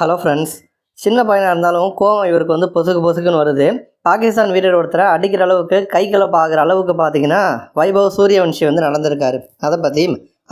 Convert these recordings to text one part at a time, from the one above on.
Hello friends சின்ன பையனாக இருந்தாலும் கோவம் இவருக்கு வந்து பொசுக்கு பொசுக்குன்னு வருது. பாகிஸ்தான் வீரர் ஒருத்தரை அடிக்கிற அளவுக்கு கை கலப்பு ஆகிற அளவுக்கு பார்த்தீங்கன்னா வைபவ் சூரியவன்ஷி வந்து நடந்திருக்காரு. அதை பற்றி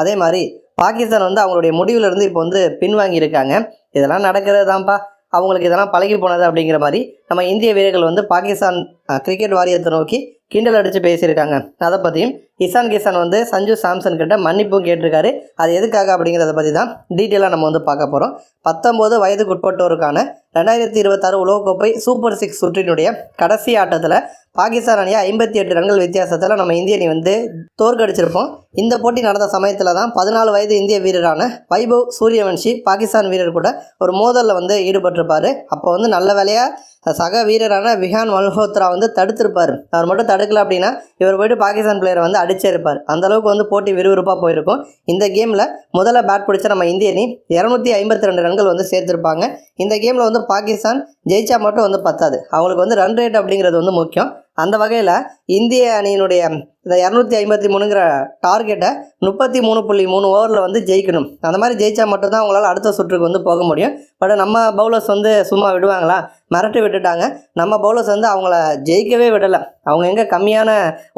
அதே மாதிரி பாகிஸ்தான் வந்து அவங்களுடைய முடிவிலிருந்து இப்போ வந்து பின்வாங்கியிருக்காங்க. இதெல்லாம் நடக்கிறது தான்ப்பா அவங்களுக்கு இதெல்லாம் பழகி போனது அப்படிங்கிற மாதிரி நம்ம இந்திய வீரர்கள் வந்து பாகிஸ்தான் கிரிக்கெட் வாரியத்தை நோக்கி கிண்டல் அடித்து பேசியிருக்காங்க. அதை பற்றியும் இசான் கிசான் வந்து சஞ்சு சாம்சன் கிட்ட மன்னிப்பும் கேட்டிருக்காரு. அது எதுக்காக அப்படிங்கிறத பற்றி தான் டீட்டெயிலாக நம்ம வந்து பார்க்க போகிறோம் பத்தொம்போது வயதுக்கு உட்பட்டோருக்கான ரெண்டாயிரத்தி இருபத்தாறு உலகக்கோப்பை சூப்பர் சிக்ஸ் சுற்றினுடைய கடைசி ஆட்டத்தில் பாகிஸ்தான் அணியை ஐம்பத்தி எட்டு ரன்கள் வித்தியாசத்தில் நம்ம இந்திய அணி வந்து தோற்கடிச்சிருப்போம். இந்த போட்டி நடந்த சமயத்தில் தான் பதினாலு வயது இந்திய வீரரான வைபவ் சூரியவன்ஷி பாகிஸ்தான் வீரர் கூட ஒரு மோதலில் வந்து ஈடுபட்டிருப்பார். அப்போ வந்து நல்ல வேலையாக சக வீரரான விஹான் மல்ஹோத்ரா வந்து தடுத்திருப்பார். அவர் மட்டும் தடுக்கல அப்படின்னா இவர் போயிட்டு பாகிஸ்தான் பிளேயரை வந்து அடிச்சே இருப்பார். அந்தளவுக்கு வந்து போட்டி விறுவிறுப்பாக போயிருக்கும். இந்த கேமில் முதல்ல பேட் பிடிச்ச நம்ம இந்திய அணி இரநூத்தி ஐம்பத்தி ரெண்டு ரன்கள் வந்து சேர்த்துருப்பாங்க. இந்த கேமில் வந்து பாகிஸ்தான் ஜெயிச்சா மட்டும் வந்து பத்தாது. அவங்களுக்கு வந்து ரன் ரேட் அப்படிங்கிறது வந்து முக்கியம். அந்த வகையில் இந்திய அணியினுடைய இந்த இரநூத்தி ஐம்பத்தி மூணுங்கிற டார்கெட்டை முப்பத்தி மூணு புள்ளி மூணு ஓவரில் வந்து ஜெயிக்கணும். அந்த மாதிரி ஜெயித்தா மட்டும்தான் அவங்களால அடுத்த சுற்றுக்கு வந்து போக முடியும். பட் நம்ம பவுலர்ஸ் வந்து சும்மா விடுவாங்களா? மிரட்டி விட்டுட்டாங்க. நம்ம பவுலர்ஸ் வந்து அவங்கள ஜெயிக்கவே விடலை. அவங்க எங்கே கம்மியான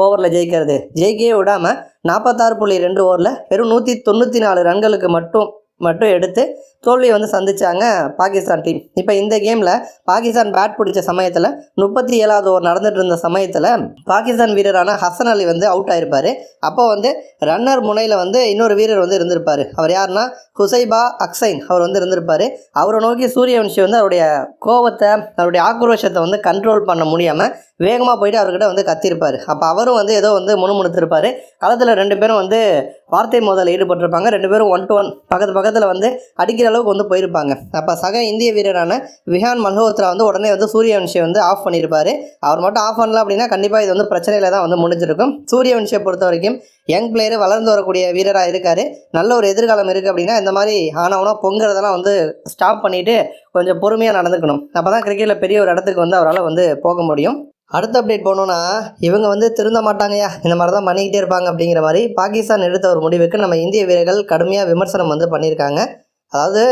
ஓவரில் ஜெயிக்கிறது? ஜெயிக்கவே விடாமல் நாற்பத்தாறு புள்ளி ரெண்டு ஓவரில் வெறும் நூற்றி தொண்ணூற்றி நாலு ரன்களுக்கு மட்டும் மட்டும் எடுத்து தோல்வியை வந்து சந்திச்சாங்க பாகிஸ்தான் டீம் இப்போ இந்த கேமில் பாகிஸ்தான் பேட் பிடிச்ச சமயத்தில் முப்பத்தி ஏழாவது ஓவர் நடந்துட்டு இருந்த சமயத்தில் பாகிஸ்தான் வீரரான ஹசன் அலி வந்து அவுட் ஆயிருப்பார். அப்போ வந்து ரன்னர் முனையில் வந்து இன்னொரு வீரர் வந்து இருந்திருப்பார். அவர் யாருன்னா? ஹுசைபா அக்சைன் அவர் வந்து இருந்திருப்பார். அவரை நோக்கி சூரியவன்ஷி வந்து அவருடைய கோவத்தை அவருடைய ஆக்ரோஷத்தை வந்து கண்ட்ரோல் பண்ண முடியாமல் வேகமாக போயிட்டு அவர்கிட்ட வந்து கத்திருப்பார். அப்போ அவரும் வந்து ஏதோ வந்து முணுமுணுத்திருப்பார். களத்தில் ரெண்டு பேரும் வந்து வார்த்தை மோதலில் ஈடுபட்டிருப்பாங்க. ரெண்டு பேரும் ஒன் டு ஒன் பக்கத்து பக்கத்தில் வந்து அடிக்கிற அளவுக்கு வந்து போயிருப்பாங்க. அப்போ சக இந்திய வீரரான விஹான் மல்ஹோத்ரா வந்து உடனே வந்து சூரியவன்ஷியை வந்து ஆஃப் பண்ணியிருப்பார். அவர் மட்டும் ஆஃப் பண்ணல அப்படின்னா கண்டிப்பாக இது வந்து பிரச்சனையில் தான் வந்து முடிஞ்சிருக்கும். சூரியவன்ஷியை பொறுத்த வரைக்கும் யங் பிளேயர் வளர்ந்து வரக்கூடிய வீரராக இருக்கார். நல்ல ஒரு எதிர்காலம் இருக்குது அப்படின்னா இந்த மாதிரி ஆனவனா பொங்குறதெல்லாம் வந்து ஸ்டாப் பண்ணிவிட்டு கொஞ்சம் பொறுமையாக நடந்துக்கணும். அப்போ தான் கிரிக்கெட்டில் பெரிய ஒரு இடத்துக்கு வந்து அவரால் வந்து போக முடியும். அடுத்த அப்டேட் போனோன்னா இவங்க வந்து திருந்த மாட்டாங்கயா இந்த மாதிரி தான் பண்ணிக்கிட்டே இருப்பாங்க அப்படிங்கிற மாதிரி பாகிஸ்தான் எடுத்த ஒரு முடிவுக்கு நம்ம இந்திய வீரர்கள் கடுமையாக விமர்சனம் வந்து பண்ணியிருக்காங்க. அதாவது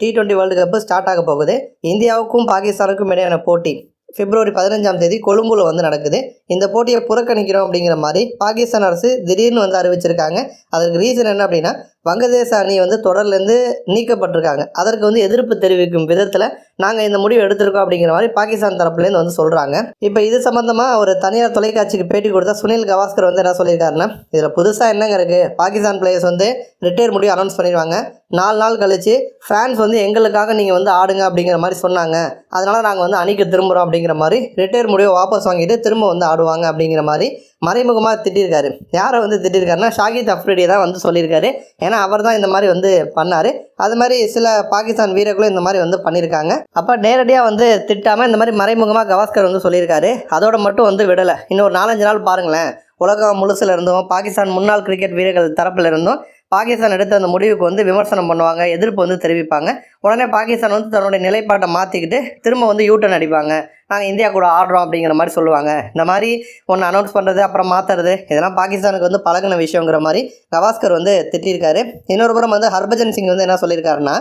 T twenty world cup start ஆக போகுது. இந்தியாவுக்கும் பாகிஸ்தானுக்கும் இடையான போட்டி பிப்ரவரி பதினஞ்சாம் தேதி கொழும்புல வந்து நடக்குது. இந்த போட்டியை புறக்கணிக்கிறோம் அப்படிங்கிற மாதிரி பாகிஸ்தான் அரசு திடீர்னு வந்து அறிவிச்சிருக்காங்க. அதற்கு ரீசன் என்ன அப்படின்னா வங்கதேச அணி வந்து தொடர்லேருந்து நீக்கப்பட்டிருக்காங்க. அதற்கு வந்து எதிர்ப்பு தெரிவிக்கும் விதத்தில் நாங்கள் இந்த முடிவு எடுத்திருக்கோம் அப்படிங்கிற மாதிரி பாகிஸ்தான் தரப்புலேருந்து வந்து சொல்கிறாங்க இப்போ இது சம்மந்தமாக ஒரு தனியார் தொலைக்காட்சிக்கு பேட்டி கொடுத்தா சுனில் கவாஸ்கர் வந்து என்ன சொல்லியிருக்காருன்னா இதில் புதுசாக என்னங்க இருக்குது பாகிஸ்தான் பிளேயர்ஸ் வந்து ரிட்டையர் முடிவு அனௌன்ஸ் பண்ணிடுவாங்க. நாலு நாள் கழித்து ஃபேன்ஸ் வந்து எங்களுக்காக நீங்கள் வந்து ஆடுங்க அப்படிங்கிற மாதிரி சொன்னாங்க. அதனால் நாங்கள் வந்து அணிக்கு திரும்புகிறோம் அப்படிங்கிற மாதிரி ரிட்டையர் முடிவை வாபஸ் வாங்கிட்டு திரும்ப வந்து ஆடுவாங்க அப்படிங்கிற மாதிரி மறைமுகமாக திட்டிருக்காரு யாரை வந்து திட்டிருக்காருன்னா ஷாகித் அஃப்ரிடியை தான் வந்து சொல்லியிருக்காரு. ஏன்னா அவர் தான் இந்த மாதிரி வந்து பண்ணார். அது மாதிரி சில பாகிஸ்தான் வீரர்களும் இந்த மாதிரி வந்து பண்ணியிருக்காங்க அப்போ நேரடியாக வந்து திட்டாமல் இந்த மாதிரி மறைமுகமாக கவாஸ்கர் வந்து சொல்லியிருக்காரு. அதோட மட்டும் வந்து விடலை. இன்னும் ஒரு நாலஞ்சு நாள் பாருங்களேன். உலகம் முழுசில் இருந்தும் பாகிஸ்தான் முன்னாள் கிரிக்கெட் வீரர்கள் தரப்பில் இருந்தும் பாகிஸ்தான் எடுத்த அந்த முடிவுக்கு வந்து விமர்சனம் பண்ணுவாங்க எதிர்ப்பு வந்து தெரிவிப்பாங்க. உடனே பாகிஸ்தான் வந்து தன்னுடைய நிலைப்பாட்டை மாற்றிக்கிட்டு திரும்ப வந்து யூட்டன் அடிப்பாங்க. நாங்கள் இந்தியா கூட ஆடுறோம் அப்படிங்கிற மாதிரி சொல்லுவாங்க. இந்த மாதிரி ஒன்று அனௌன்ஸ் பண்ணுறது அப்புறம் மாற்றுறது இதெல்லாம் பாகிஸ்தானுக்கு வந்து பழகின விஷயங்கிற மாதிரி கவாஸ்கர் வந்து திட்டிருக்காரு இன்னொரு புறம் வந்து ஹர்பஜன் சிங் வந்து என்ன சொல்லியிருக்காருன்னா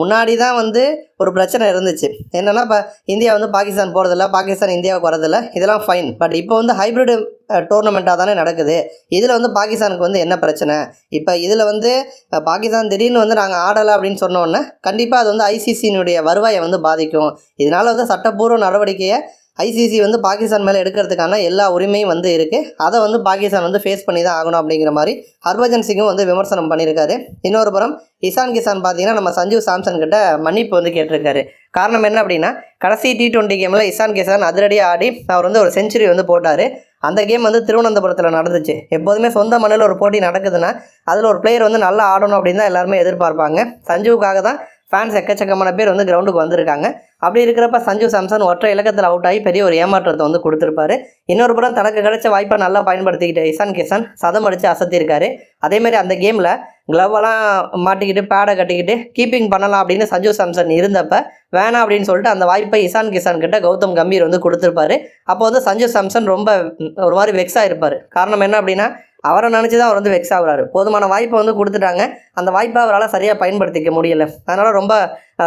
முன்னாடி தான் வந்து ஒரு பிரச்சனை இருந்துச்சு. என்னென்னா இப்போ இந்தியா வந்து பாகிஸ்தான் போகிறதில்ல பாகிஸ்தான் இந்தியாவுக்கு வரதில்ல. இதெல்லாம் ஃபைன் பட் இப்போ வந்து ஹைப்ரிட் டோர்னமெண்ட்டாக தானே நடக்குது. இதில் வந்து பாகிஸ்தானுக்கு வந்து என்ன பிரச்சனை? இப்போ இதில் வந்து பாகிஸ்தான் திடீர்னு வந்து நாங்கள் ஆடலை அப்படின்னு சொன்னோன்னே கண்டிப்பாக அது வந்து ஐசிசியினுடைய வருவாயை வந்து பாதிக்கும். இதனால் வந்து சட்டப்பூர்வ நடவடிக்கையை ஐசிசி வந்து பாகிஸ்தான் மேலே எடுக்கிறதுக்கான எல்லா உரிமையும் வந்து இருக்குது அதை வந்து பாகிஸ்தான் வந்து ஃபேஸ் பண்ணி தான் ஆகணும் அப்படிங்கிற மாதிரி ஹர்பஜன் சிங்கும் வந்து விமர்சனம் பண்ணியிருக்காரு. இன்னொரு புறம் இசான் கிசான் பார்த்தீங்கன்னா நம்ம சஞ்சீவ் சாம்சன் கிட்ட மன்னிப்பு வந்து கேட்டிருக்காரு. காரணம் என்ன அப்படின்னா கடைசி டி டுவெண்ட்டி கேமில் இசான் கிசான் அதிரடியாக ஆடி அவர் வந்து ஒரு செஞ்சுரி வந்து போட்டார். அந்த கேம் வந்து திருவனந்தபுரத்தில் நடந்துச்சு. எப்போதுமே சொந்த மண்ணில் ஒரு போட்டி நடக்குதுன்னா அதில் ஒரு பிளேயர் வந்து நல்லா ஆடணும் அப்படின்னு தான் எல்லாருமே எதிர்பார்ப்பாங்க. சஞ்சுவுக்காக தான் ஃபேன்ஸ் எக்கச்சக்கமான பேர் வந்து கிரவுண்டுக்கு வந்திருக்காங்க. அப்படி இருக்கிறப்ப சஞ்சு சாம்சன் ஒற்றை இலக்கத்தில் அவுட் ஆகி பெரிய ஒரு ஏமாற்றத்தை வந்து கொடுத்துருப்பாரு. இன்னொரு புறம் தனக்கு கிடைச்ச வாய்ப்பை நல்லா பயன்படுத்திக்கிட்ட இசான் கிசான் சதம் அடித்து அசத்திருக்காரு அதேமாதிரி அந்த கேமில் க்ளவெல்லாம் மாட்டிக்கிட்டு பேடை கட்டிக்கிட்டு கீப்பிங் பண்ணலாம் அப்படின்னு சஞ்சு சாம்சன் இருந்தப்ப வேணாம் அப்படின்னு சொல்லிட்டு அந்த வாய்ப்பை இசான் கிசான் கிட்ட கௌதம் கம்பீர் வந்து கொடுத்துருப்பாரு. அப்போ வந்து சஞ்சு சாம்சன் ரொம்ப ஒரு மாதிரி வெக்ஸாக இருப்பார் காரணம் என்ன அப்படின்னா அவரை நினச்சி தான் அவர் வந்து வெக்ஸ் ஆகுறாரு. போதுமான வாய்ப்பை வந்து கொடுத்துட்டாங்க. அந்த வாய்ப்பை அவரால் சரியாக பயன்படுத்திக்க முடியல. அதனால் ரொம்ப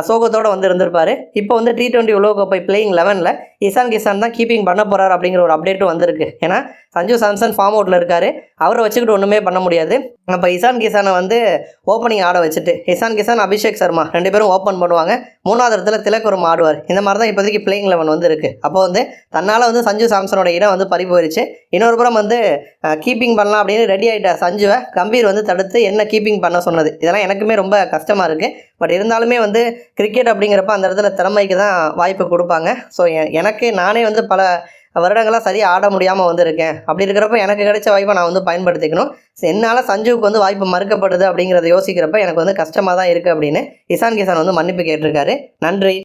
சோகத்தோடு சோகத்தோட வந்து இருந்திருப்பார். இப்போ வந்து டி டுவெண்ட்டி உலகக்கோப்பை பிளேயிங் லெவனில் இசான் கிசான் தான் கீப்பிங் பண்ண போகிறார் அப்படிங்கிற ஒரு அப்டேட்டும் வந்திருக்கு. ஏன்னா சஞ்சு சாம்சன் ஃபார்ம் அவுட்டில் இருக்காரு. அவரை வச்சுக்கிட்டு ஒன்றுமே பண்ண முடியாது. அப்போ இசான் கிசானை வந்து ஓப்பனிங் ஆட வச்சுட்டு இசான் கிசான் அபிஷேக் சர்மா ரெண்டு பேரும் ஓப்பன் பண்ணுவாங்க. மூணாவது இடத்துல திலக்கரும் ஆடுவார். இந்த மாதிரி தான் இப்போதைக்கு பிளேயிங் லெவன் வந்து இருக்குது அப்போ வந்து தன்னால் வந்து சஞ்சு சாம்சனோட இடம் வந்து பறி போயிருச்சு. இன்னொரு புறம் வந்து கீப்பிங் பண்ணலாம் அப்படின்னு ரெடி ஆகிட்ட சஞ்சுவை. கம்பீர் வந்து தடுத்து என்ன கீப்பிங் பண்ண பண்ணது இதெல்லாம் எனக்குமே ரொம்ப கஷ்டமாக இருக்குது பட் இருந்தாலுமே வந்து கிரிக்கெட் அப்படிங்கிறப்ப அந்த இடத்துல திறமைக்கு தான் வாய்ப்பு கொடுப்பாங்க. ஸோ எனக்கு நானே வந்து பல வருடங்களாக சரியாக ஆட முடியாமல் வந்திருக்கேன். அப்படி இருக்கிறப்ப எனக்கு கிடைச்ச வாய்ப்பை நான் வந்து பயன்படுத்திக்கணும். ஸோ என்னால் சஞ்சுவுக்கு வந்து வாய்ப்பு மறுக்கப்படுது அப்படிங்கிறத யோசிக்கிறப்ப எனக்கு வந்து கஷ்டமாக தான் இருக்குது அப்படின்னு இசான் கிசான் வந்து மன்னிப்பு கேட்டிருக்காரு. நன்றி.